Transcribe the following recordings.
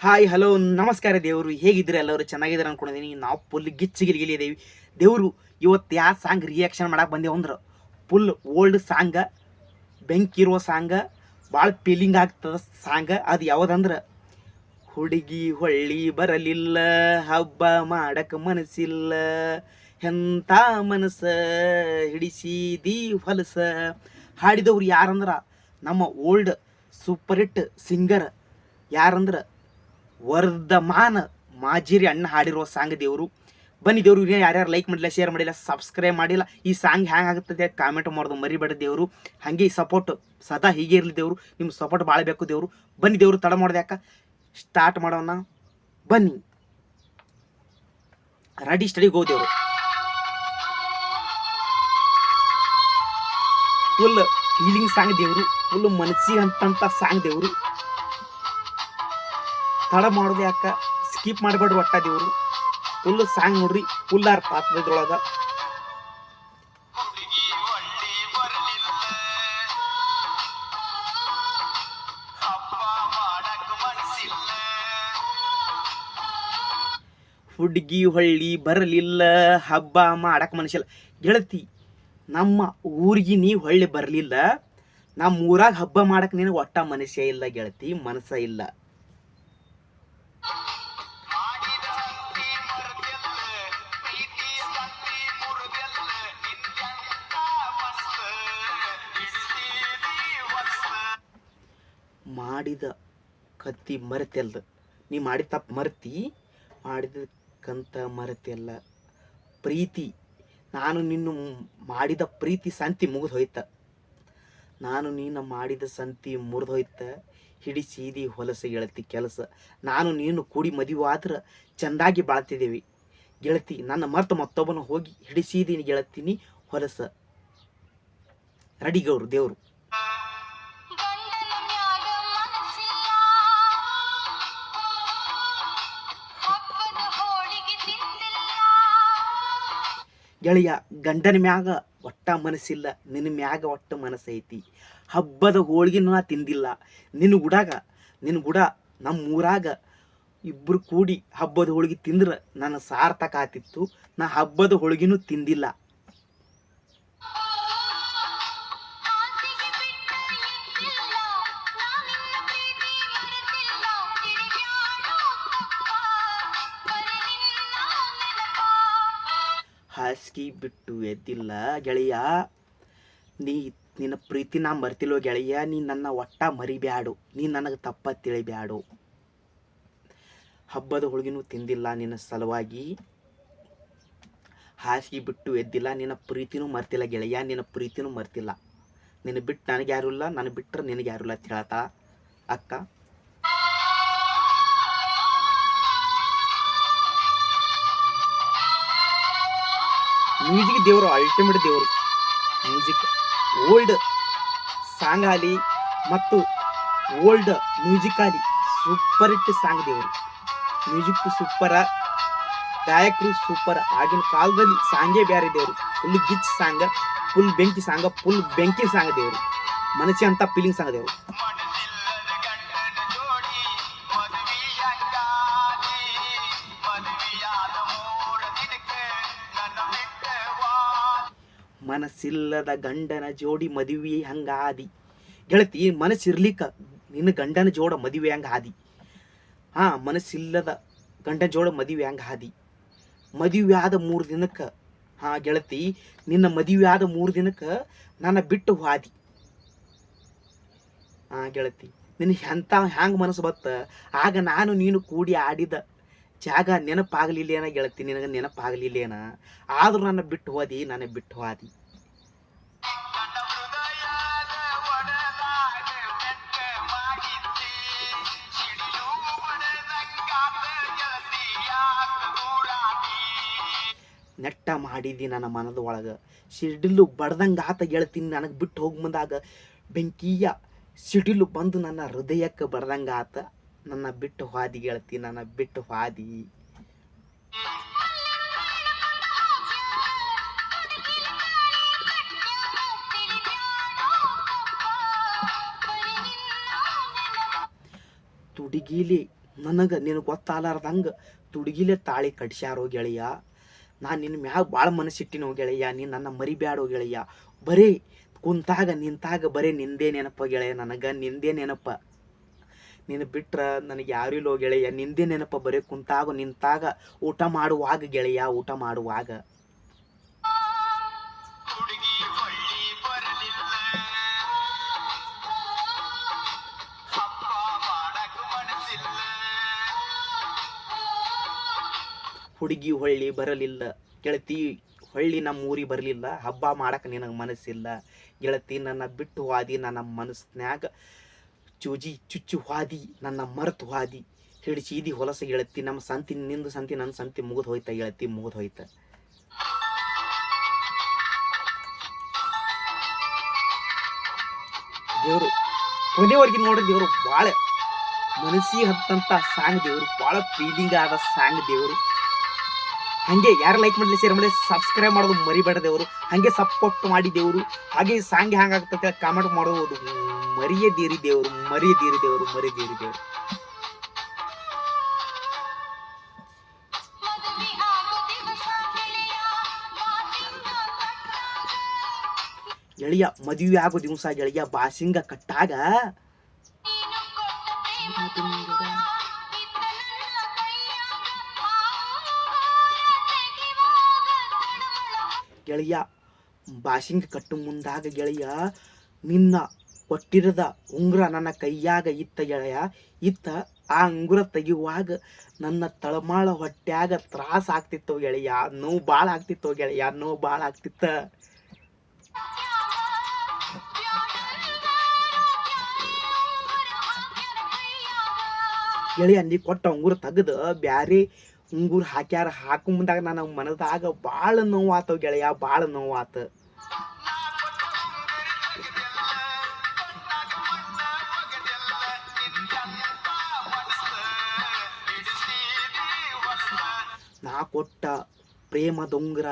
Hi hello ನಮಸ್ಕಾರ ದೇವರು. ಹೇಗಿದ್ದೀರಾ ಎಲ್ಲರೂ? ಚೆನ್ನಾಗಿದ್ದಾರೆ ಅಂದ್ಕೊಂಡಿದ್ದೀನಿ ನಾವು ಫುಲ್ ಗಿಚ್ಚಿಗಿಲಿಗಿಲಿ ಇದ್ದೀವಿ ದೇವರು, ಇವತ್ತು ಯಾವ ಸಾಂಗ್ ರಿಯಾಕ್ಷನ್ ಮಾಡಕ್ಕೆ ಬಂದೇವು ಅಂದ್ರೆ ಫುಲ್ ಓಲ್ಡ್ ಸಾಂಗ ಬೆಂಕಿರುವ ಸಾಂಗ ಭಾಳ ಫೀಲಿಂಗ್ ಆಗ್ತದ ಸಾಂಗ ಅದು ಯಾವುದಂದ್ರೆ, ಹುಡುಗಿ ಹೊಳ್ಳಿ ಬರಲಿಲ್ಲ, ಹಬ್ಬ ಮಾಡಕ್ಕೆ ಮನಸ್ಸಿಲ್ಲ ಎಂಥ ಮನಸ್ಸ ಹಿಡಿಸಿದಿ ಹೊಲಸ. ಹಾಡಿದವ್ರು ಯಾರಂದ್ರೆ, ನಮ್ಮ ಓಲ್ಡ್ ಸೂಪರ್ ಹಿಟ್ ಸಿಂಗರ್ ಯಾರಂದ್ರೆ ವರ್ಧಮಾನ ಮಾಜಿರಿ ಅಣ್ಣ ಹಾಡಿರುವ ಸಾಂಗ್ ದೇವರು. ಬನ್ನಿ ದೇವರು ಇನ್ನೇ ಯಾರ್ಯಾರು ಲೈಕ್ ಮಾಡಿಲ್ಲ ಶೇರ್ ಮಾಡಿಲ್ಲ ಸಬ್ಸ್ಕ್ರೈಬ್ ಮಾಡಿಲ್ಲ, ಈ ಸಾಂಗ್ ಹ್ಯಾಂಗ್ ಆಗುತ್ತದೆ ಕಾಮೆಂಟ್ ಮಾಡೋದು ಮರಿಬೇಡ ದೇವರು. ಹಾಗೆ ಸಪೋರ್ಟ್ ಸದಾ ಹೀಗೆ ಇರಲಿ ದೇವರು. ನಿಮ್ಮ ಸಪೋರ್ಟ್ ಭಾಳ ಬೇಕು ದೇವರು. ಬನ್ನಿ ದೇವರು, ತಡ ಮಾಡಿದೆ ಯಾಕೆ? ಸ್ಟಾರ್ಟ್ ಮಾಡೋಣ. ಬನ್ನಿ. ರೆಡಿ ಸ್ಟಡಿ ಗೋ ದೇವರು. ಫುಲ್ ಫೀಲಿಂಗ್ ಸಾಂಗ್ ದೇವರು. ಫುಲ್ ಮನಸ್ಸಿಗೆ ಅಂತಂತ ಸಾಂಗ್ ದೇವರು. ತಡ ಮಾಡೋದು ಯಾಕ? ಸ್ಕಿಪ್ ಮಾಡಬೇಡ್ರಿ ಒಟ್ಟ ದೇವರು. ಫುಲ್ ಸಾಂಗ್ ನೋಡ್ರಿ ಫುಲ್ ಅರ್ಥ ಆಗ್ತದೆ ಹುಡ್ಗಿ ಹೊಳ್ಳಿ ಬರಲಿಲ್ಲ, ಹಬ್ಬ ಮಾಡಕ್ ಮನುಷ್ಯಲ್ಲ ಗೆಳತಿ, ನಮ್ಮ ಊರಿಗೆ ನೀ ಹೊಳ್ಳಿ ಬರಲಿಲ್ಲ. ನಮ್ಮ ಊರಾಗ ಹಬ್ಬ ಮಾಡಕ್ ನಿನಗೆ ಒಟ್ಟ ಮನುಷ್ಯ ಇಲ್ಲ ಗೆಳತಿ, ಮನಸ್ಸ ಇಲ್ಲ. ಮಾಡಿದ ಕತ್ತಿ ಮರೆತೆಲ್ಲ ನೀ ಮಾಡಿದ ತಪ್ಪು ಮರ್ತಿ ಮಾಡಿದ ಕಂತ ಮರೆತೆಲ್ಲ ಪ್ರೀತಿ. ನಾನು ನಿನ್ನ ಮಾಡಿದ ಪ್ರೀತಿ ಸಂತಿ ಮುಗಿದು ಹೋಯ್ತ. ನಾನು ನೀನು ಮಾಡಿದ ಸಂತಿ ಮುರಿದು ಹೋಯ್ತ. ಹಿಡಿಸೀದಿ ಹೊಲಸ ಗೆಳತಿ ಕೆಲಸ. ನಾನು ನೀನು ಕೂಡಿ ಮದುವಾದ್ರೆ ಚೆಂದಾಗಿ ಬಾಳ್ತಿದ್ದೇವೆ. ಗೆಳತಿ, ನನ್ನ ಮರ್ತ ಮತ್ತೊಬ್ಬನ ಹೋಗಿ ಹಿಡಿಸಿದೀನಿ ಗೆಳತೀನಿ ಹೊಲಸ. ರಡಿಗೌರು ದೇವರು. ಗೆಳೆಯ ಗಂಡನ ಮ್ಯಾಗ ಒಟ್ಟ ಮನಸ್ಸಿಲ್ಲ, ನಿನ್ನ ಮ್ಯಾಗ ಒಟ್ಟ ಮನಸ್ಸೈತಿ. ಹಬ್ಬದ ಹೋಳಿಗೆನೂ ನಾ ತಿಂದಿಲ್ಲ. ನಿನ್ನ ಗುಡಾಗ, ನಿನ್ನ ಗುಡ ನಮ್ಮ ಊರಾಗ ಇಬ್ಬರು ಕೂಡಿ ಹಬ್ಬದ ಹೋಳಿಗೆ ತಿಂದ್ರೆ ನನ್ನ ಸಾರ್ಥಕ ಆತಿತ್ತು ನಾ ಹಬ್ಬದ ಹೋಳಿಗೆನೂ ತಿಂದಿಲ್ಲ. ಹಾಸಿಗೆ ಬಿಟ್ಟು ಎದ್ದಿಲ್ಲ ಗೆಳೆಯ. ನೀ ನಿನ್ನ ಪ್ರೀತಿ ನಾ ಮರ್ತಿಲ್ವೋ ಗೆಳೆಯ? ನೀ ನನ್ನ ಒಟ್ಟ ಮರಿಬ್ಯಾಡು. ನೀ ನನಗೆ ತಪ್ಪ ತಿಳಿಬ್ಯಾಡು. ಹಬ್ಬದ ಹೋಳಿಗೆನೂ ತಿಂದಿಲ್ಲ ನಿನ್ನ ಸಲುವಾಗಿ. ಹಾಸಿಗೆ ಬಿಟ್ಟು ಎದ್ದಿಲ್ಲ, ನಿನ್ನ ಪ್ರೀತಿನೂ ಮರ್ತಿಲ್ಲ ಗೆಳೆಯ. ನಿನ್ನ ಪ್ರೀತಿನೂ ಮರ್ತಿಲ್ಲ. ನಿನ್ನ ಬಿಟ್ಟು ನನಗೆ ಯಾರೂ ಇಲ್ಲ ನನಗೆ ಬಿಟ್ಟರೆ ನಿನಗೆ ಯಾರು ಇಲ್ಲ ಅಂತ ಹೇಳ್ತಾ. ಅಕ್ಕ? ಮ್ಯೂಸಿಕ್ ದೇವರು ಅಲ್ಟಿಮೇಟ್ ದೇವರು ಮ್ಯೂಸಿಕ್ ಓಲ್ಡ್ ಸಾಂಗ್ ಆಗಲಿ ಮತ್ತು ಓಲ್ಡ್ ಮ್ಯೂಸಿಕ್ ಆಗಲಿ ಸೂಪರ್ ಹಿಟ್ ಸಾಂಗ್ ದೇವರು ಮ್ಯೂಸಿಕ್ ಸೂಪರ ಗಾಯಕರು ಸೂಪರ್ ಆಗಿನ ಕಾಲದಲ್ಲಿ ಸಾಂಗೇ ಬೇರೆ ದೇವರು ಫುಲ್ ಗಿಚ್ ಸಾಂಗ್ ಫುಲ್ ಬೆಂಕಿ ಸಾಂಗ್ ಫುಲ್ ಬೆಂಕಿ ಸಾಂಗ್ ದೇವರು ಮನಸ್ಸಿ ಅಂತ ಫೀಲಿಂಗ್ ಸಾಂಗ್ ದೇವರು ಮನಸ್ಸಿಲ್ಲದ ಗಂಡನ ಜೋಡಿ ಮದುವೆ ಹಂಗಾದಿ. ಗೆಳತಿ, ಮನಸ್ಸಿರ್ಲಿಕ್ಕ, ನಿನ್ನ ಗಂಡನ ಜೋಡ ಮದುವೆ ಹಂಗ ಹಾದಿ ಹಾ, ಮನಸ್ಸಿಲ್ಲದ ಗಂಡನ ಜೋಡ ಮದುವೆ ಹಂಗ ಹಾದಿ ಮದುವೆ ಆದ ಮೂರು ದಿನಕ್ಕೆ, ಹಾ, ಗೆಳತಿ, ನಿನ್ನ ಮದುವೆ ಆದ ಮೂರು ದಿನಕ್ಕೆ ನನ್ನ ಬಿಟ್ಟು ಹಾದಿ. ಹಾ, ಗೆಳತಿ ನಿನ್ನ ಎಂಥ ಹ್ಯಾಂಗ ಮನಸ್ಸು ಬತ್ತ? ಆಗ ನಾನು ನೀನು ಕೂಡಿ ಆಡಿದ ಜಾಗ ನೆನಪಾಗಲಿಲ್ಲೇನ ಗೆಳತಿ, ನಿನಗೆ ನೆನಪಾಗಲಿಲ್ಲೇನ ಆದ್ರೂ ನನ್ನ ಬಿಟ್ಟು ಹೋದಿ ನನ್ನ ಬಿಟ್ಟು ಹೋದಿ. ನೆಟ್ಟ ಮಾಡಿದಿ ನನ್ನ ಮನದ ಒಳಗೆ. ಸಿಡಿಲು ಬಡ್ದಂಗೆ ಆತ ಗೆಳತೀನಿ ನನಗೆ ಬಿಟ್ಟು ಹೋಗಿ ಮುಂದಾಗ ಬೆಂಕಿಯ ಸಿಡಿಲು ಬಂದು ನನ್ನ ಹೃದಯಕ್ಕೆ ಬಡ್ದಂಗೆ ಆತ. ನನ್ನ ಬಿಟ್ಟು ಹಾದಿ ಗೆಳತಿ, ನನ್ನ ಬಿಟ್ಟು ಹಾದಿ. ತುಡಿಗೀಲಿ, ನನಗೆ ನಿನಗೆ ಗೊತ್ತಾಲಾರ್ದಂಗೆ ತುಡುಗಿಲೆ ತಾಳಿ ಕಟ್ಸ್ಯಾರೋ ಗೆಳೆಯ? ನಾನು ನಿನ್ನ ಮ್ಯಾಗ ಭಾಳ ಮನಸ್ಸಿಟ್ಟಿನೋ ಗೆಳೆಯ, ನೀನು ನನ್ನ ಮರಿಬ್ಯಾಡೋ ಗೆಳೆಯ. ಬರೀ ಕುಂತಾಗ ನಿಂತಾಗ ಬರೀ ನಿಂದೇ ನೆನಪ ಗೆಳೆಯ, ನನಗೆ ನಿಂದೇ ನೆನಪ. ನಿನ್ನ ಬಿಟ್ರೆ ನನಗೆ ಯಾರೂ ಇಲ್ಲೋ ಗೆಳೆಯ. ನಿಂದೆ ನೆನಪ ಬರೀ ಕುಂತಾಗ ನಿಂತಾಗ ಊಟ ಮಾಡುವಾಗ ಗೆಳೆಯ ಊಟ ಮಾಡುವಾಗ. ಹುಡುಗಿ ಹೊಳ್ಳಿ ಬರಲಿಲ್ಲ. ಗೆಳತಿ ಹೊಳ್ಳಿ ನಮ್ಮ ಊರಿಗೆ ಬರಲಿಲ್ಲ. ಹಬ್ಬ ಮಾಡಕ್ಕೆ ನಿನಗೆ ಮನಸ್ಸಿಲ್ಲ. ಗೆಳತಿ ನನ್ನ ಬಿಟ್ಟು ಹಾದಿ ನನ್ನ ಮನಸ್ನ್ಯಾಗ ಚೂಜಿ ಚುಚ್ಚು ಹಾದಿ, ನನ್ನ ಮರೆತು ಹಾದಿ ಹಿಡಿಸೀದಿ ಹೊಲಸ ಗೆಳತಿ ನಮ್ಮ ಸಂತಿ ನಿಂದು ಸಂತಿ, ನನ್ನ ಸಂತಿ ಮುಗಿದು ಹೋಯ್ತ ಗೆಳತಿ ಮುಗಿದು ಹೋಯ್ತ. ದೇವರು ಕೊನೆವರೆಗೆ ನೋಡ್ರಿ ದೇವರು ಭಾಳ ಮನಸ್ಸಿಗೆ ಹತ್ತಂತ ಸಾಂಗ್ ದೇವರು ಭಾಳ ಫೀಲಿಂಗ್ ಆದ ಸಾಂಗ್ ದೇವರು. ಹಂಗೆ ಯಾರು ಲೈಕ್ ಮಾಡಲಿ ಶೇರ್ ಮಾಡಲಿ ಸಬ್ಸ್ಕ್ರೈಬ್ ಮಾಡೋದು ಮರಿಬೇಡ ದೇವರು. ಹಾಗೆ ಸಪೋರ್ಟ್ ಮಾಡಿ ದೇವರು. ಹಾಗೆ ಸಾಂಗ್ ಹ್ಯಾಂಗಾಗ್ತದೆ ಕಾಮೆಂಟ್ ಮಾಡೋದು ಮರಿಯದೀರಿ ದೇವರು ಮರಿಯದೀರಿ ದೇವರು ದೇವರು. ಮದುವೆ ಆಗೋ ದಿವಸ ಗೆಳೆಯ ಮಾತಿಂಗ ಕಟ್ಟಾಗ ಗೆಳೆಯ ಮದುವೆ ಆಗೋ ದಿವಸ ಗೆಳೆಯ ಬಾಸಿಂಗ ಕಟ್ಟಾಗ ಗೆಳೆಯ, ಬಾಸಿಂಗ್ ಕಟ್ಟು ಮುಂದಾಗ ಗೆಳೆಯ, ನಿನ್ನ ಕೊಟ್ಟಿರದ ಉಂಗುರ ನನ್ನ ಕೈಯಾಗ ಇತ್ತ ಗೆಳೆಯ, ಇತ್ತ ಆ ಉಂಗುರ ತೆಗೆಯುವಾಗ ನನ್ನ ತಳಮಾಳ ಹೊಟ್ಯಾಗ ತ್ರಾಸ ಆಗ್ತಿತ್ತು ಗೆಳೆಯ ನೋವು ಭಾಳ ಆಗ್ತಿತ್ತು ಗೆಳೆಯ ನೋವು ಭಾಳ ಆಗ್ತಿತ್ತ. ಗೆಳೆಯ, ನೀ ಕೊಟ್ಟ ಉಂಗುರ ತೆಗೆದು ಬ್ಯಾರೆ ಉಂಗುರ ಹಾಕ್ಯಾರ, ಹಾಕು ಮುಂದಾಗ ನಾನು ಮನದಾಗ ಭಾಳ ನೋವು ಗೆಳೆಯ, ಭಾಳ ನೋವು ನಾ ಕೊಟ್ಟ ಪ್ರೇಮ ದೊಂಗ್ರ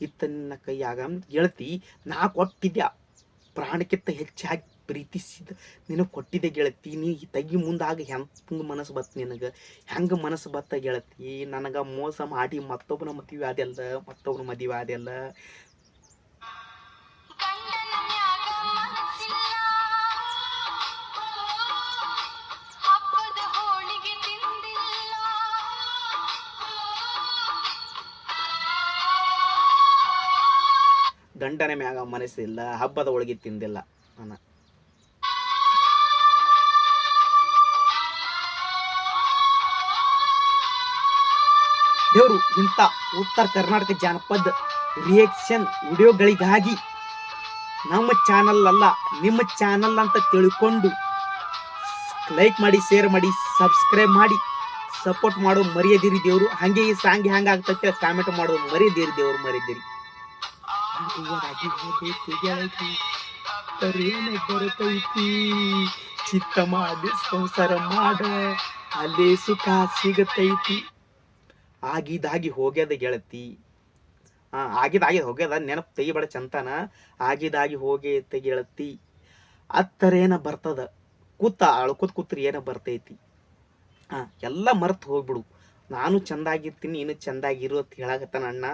ಇತ್ತ ನಿನ್ನ ಕೈಯಾಗ ಗೆಳತಿ ನಾ ಕೊಟ್ಟಿದ್ಯಾ? ಪ್ರಾಣಕ್ಕಿಂತ ಹೆಚ್ಚಾಗಿ ಪ್ರೀತಿಸಿದ, ನಿನಗೆ ಕೊಟ್ಟಿದ್ದೆ ಗೆಳತಿ, ನೀ ತಗ್ಗಿ ಮುಂದಾಗ ಹೆಂಗೆ ಮನಸ್ಸು ಬತ್ತು ನಿನಗೆ? ಹೆಂಗೆ ಮನಸ್ಸು ಬತ್ತ ಗೆಳತಿ? ನನಗೆ ಮೋಸ ಮಾಡಿ ಮತ್ತೊಬ್ಬನ ಮದುವೆ ಆದೆಲ್ಲ ಮತ್ತೊಬ್ಬನ ಮದುವೆ ಆದೆಲ್ಲ ದಂಡನೆ ಮ್ಯಾಗ ಮನಸ್ಸಿಲ್ಲ, ಹಬ್ಬದ ಒಳಗೆ ತಿಂದಿಲ್ಲ, ನಾನು. ದೇವರು ಇಂಥ ಉತ್ತರ ಕರ್ನಾಟಕ ಜಾನಪದ ರಿಯಾಕ್ಷನ್ ವಿಡಿಯೋಗಳಿಗಾಗಿ ನಮ್ಮ ಚಾನಲ್ ಅಲ್ಲ, ನಿಮ್ಮ ಚಾನಲ್ ಅಂತ ತಿಳ್ಕೊಂಡು ಲೈಕ್ ಮಾಡಿ ಶೇರ್ ಮಾಡಿ ಸಬ್ಸ್ಕ್ರೈಬ್ ಮಾಡಿ ಸಪೋರ್ಟ್ ಮಾಡೋ ಮರೆಯದಿರಿ ದೇವರು. ಹಾಗೆ ಈ ಸಾಂಗ್ ಹ್ಯಾಂಗ ಆಗ್ತೈತೆ ಕಾಮೆಂಟ್ ಮಾಡೋದು ಮರೆಯದಿರಿ ದೇವರು, ಮರೆಯದಿರಿ. ಬರ್ತೈತಿ. ಚಿತ್ತ ಮಾಡಿ ಸಂಸಾರ ಮಾಡ, ಅಲ್ಲಿ ಸುಖ ಸಿಗತೈತಿ. ಆಗಿದಾಗಿ ಹೋಗ್ಯದ ಗೆಳತಿ. ಹಾಂ ಆಗಿದಾಗಿ ಹೋಗ್ಯದ ನೆನಪು ತೆಗಿಬೇಡ ಚಂತನ. ಆಗಿದಾಗಿ ಹೋಗೈತೆ ಗೆಳತಿ. ಅತ್ತರೇನ ಬರ್ತದ? ಕೂತ ಅಳ್ಕೊತ್ ಕೂತ್ರಿ ಏನ ಬರ್ತೈತಿ? ಹಾ ಎಲ್ಲ ಮರ್ತು ಹೋಗ್ಬಿಡು. ನಾನು ಚಂದಾಗಿರ್ತೀನಿ ಇನ್ನು ಚಂದಾಗಿರು ಅಂತ ಹೇಳಾಕತ್ತಾನ ಅಣ್ಣ.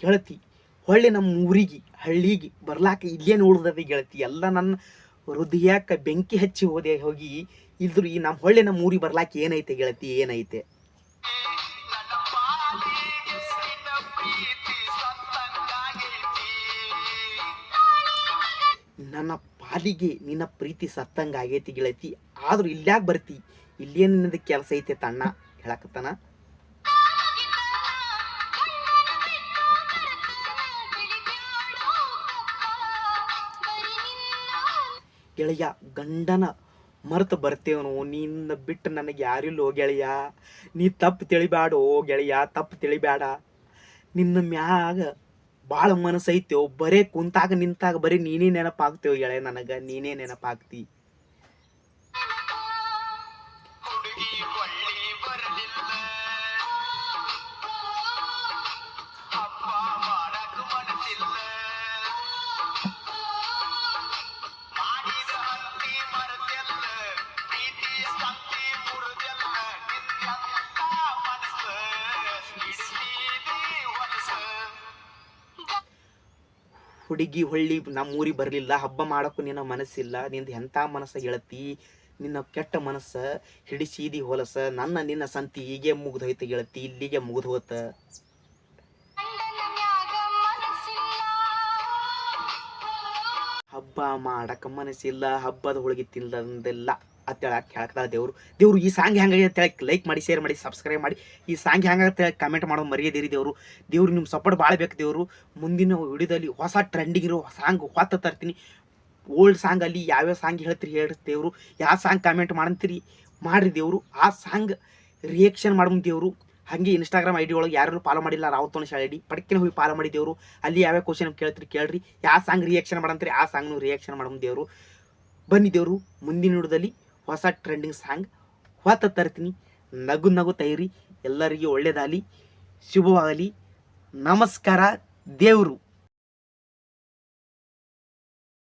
ಗೆಳತಿ, ಹೊಳ್ಳಿ ನಮ್ಮ ಊರಿಗೆ ಹಳ್ಳಿಗೆ ಬರ್ಲಾಕ ಇಲ್ಲೇ ಉಳ್ದದ ಗೆಳತಿ? ಎಲ್ಲ ನನ್ನ ಹೃದಯಕ್ಕ ಬೆಂಕಿ ಹಚ್ಚಿ ಹೋದೆ ಹೋಗಿ ಇಲ್ದ್ರು ಈ ನಮ್ಮ ಹೊಳ್ಳೆ ನಮ್ಮ ಊರಿಗೆ ಬರ್ಲಾಕ ಏನೈತೆ ಗೆಳತಿ, ಏನೈತೆ? ನನ್ನ ಪಾಲಿಗೆ ನಿನ್ನ ಪ್ರೀತಿ ಸತ್ತಂಗಾಗೈತಿ ನನ್ನ ಪಾಲಿಗೆ ನಿನ್ನ ಪ್ರೀತಿ ಸತ್ತಂಗ ಆಗೈತಿ ಗೆಳತಿ, ಆದ್ರೂ ಇಲ್ಯಾಕ ಬರ್ತಿ? ಇಲ್ಲೇನು ನಿನ್ನದ ಕೆಲಸ ಐತೆ ತಣ್ಣ, ಹೇಳಕತ್ತಾನ? ಗೆಳೆಯ, ಗಂಡನ ಮರೆತು ಬರ್ತೇವನು. ನಿನ್ನ ಬಿಟ್ಟು ನನಗೆ ಯಾರಿಲ್ಲೋ ಗೆಳೆಯ. ನೀ ತಪ್ಪು ತಿಳಿಬ್ಯಾಡೋ ಗೆಳೆಯ, ತಪ್ಪು ತಿಳಿಬ್ಯಾಡ. ನಿನ್ನ ಮ್ಯಾಗ ಭಾಳ ಮನಸ್ಸೈತೇವ್ ಬರೇ ಕುಂತಾಗ ನಿಂತಾಗ ಬರೀ ನೀನೇ ನೆನಪಾಗ್ತೇವೆ ಗೆಳೆಯ ನನಗೆ, ನೀನೇ ನೆನಪಾಗ್ತಿ. ಹುಡುಗಿ ಹೊಳ್ಳಿ ನಮ್ಮ ಊರಿಗೆ ಬರಲಿಲ್ಲ, ಹಬ್ಬ ಮಾಡೋಕ್ಕೂ ನಿನ್ನ ಮನಸ್ಸಿಲ್ಲ, ನಿಂದು ಎಂಥ ಮನಸ್ಸ ಗೆಳತಿ ನಿನ್ನ ಕೆಟ್ಟ ಮನಸ್ಸ ಹಿಡಿಸಿದಿ ಹೊಲಸ, ನನ್ನ ನಿನ್ನ ಸಂತಿ ಹೀಗೆ ಮುಗ್ದೋಯ್ತು ಗೆಳತಿ ಇಲ್ಲಿಗೆ ಮುಗ್ದು ಹೋತ? ಹಬ್ಬ ಮಾಡಕ್ಕೆ ಮನಸ್ಸಿಲ್ಲ, ಹಬ್ಬದ ಹೋಳಿಗೆ ತಿನ್ನದಂದೆಲ್ಲ ಅಂತೇಳಿ ಕೇಳ್ಕದ ದೇವ್ರು. ದೇವ್ರು ಈ ಸಾಂಗ್ ಹೆಂಗಾಗಿದೆ ಅಂತೇಳಿ ಲೈಕ್ ಮಾಡಿ ಶೇರ್ ಮಾಡಿ ಸಬ್ಸ್ಕ್ರೈಬ್ ಮಾಡಿ. ಈ ಸಾಂಗ್ ಹೆಂಗಾಗುತ್ತೆ ಕಮೆಂಟ್ ಮಾಡೋದು ಮರೆಯದಿರಿ ದೇವರು. ದೇವ್ರು ನಿಮ್ಮ ಸಪೋರ್ಟ್ ಭಾಳ ಬೇಕು ದೇವರು. ಮುಂದಿನ ವಿಡಿಯೋದಲ್ಲಿ ಹೊಸ ಟ್ರೆಂಡಿಂಗ್ ಇರೋ ಸಾಂಗ್ ಹೊತ್ತ ತರ್ತೀನಿ. ಓಲ್ಡ್ ಸಾಂಗ್ ಅಲ್ಲಿ ಯಾವ್ಯಾವ ಸಾಂಗ್ ಹೇಳ್ತೀರಿ ಹೇಳಿ ದೇವರು. ಯಾವ ಸಾಂಗ್ ಕಮೆಂಟ್ ಮಾಡಂತೀರಿ ಮಾಡಿರಿ ದೇವರು. ಆ ಸಾಂಗ್ ರಿಯಾಕ್ಷನ್ ಮಾಡ್ಬಂದು ದೇವರು. ಹಾಗೆ ಇನ್ಸ್ಟಾಗ್ರಾಮ್ ಐ ಡಿ ಒಳಗೆ ಯಾರು ಫಾಲೋ ಮಾಡಿಲ್ಲ ರಾವತೋಣ ಶಾಲೆ ಐಡಿ ಡಿ ಹೋಗಿ ಫಾಲೋ ಮಾಡಿ ದೇವರು. ಅಲ್ಲಿ ಯಾವ್ಯಾವ ಕ್ವಶನ್ ಕೇಳ್ತೀರಿ ಕೇಳ್ರಿ. ಯಾವ ಸಾಂಗ್ ರಿಯಾಕ್ಷನ್ ಮಾಡಂತೀರಿ ಆ ಸಾಂಗ್ನು ರಿಯಾಕ್ಷನ್ ಮಾಡಮ್ ದೇವರು. ಬನ್ನಿ ದೇವರು ಮುಂದಿನ ವಿಡಿಯೋದಲ್ಲಿ ಹೊಸ ಟ್ರೆಂಡಿಂಗ್ ಸಾಂಗ್ ಹೊತ್ತ ತರ್ತೀನಿ. ನಗು ನಗು ತೈರಿ ಎಲ್ಲರಿಗೂ ಒಳ್ಳೇದಾಗಲಿ ಶುಭವಾಗಲಿ. ನಮಸ್ಕಾರ ದೇವರು.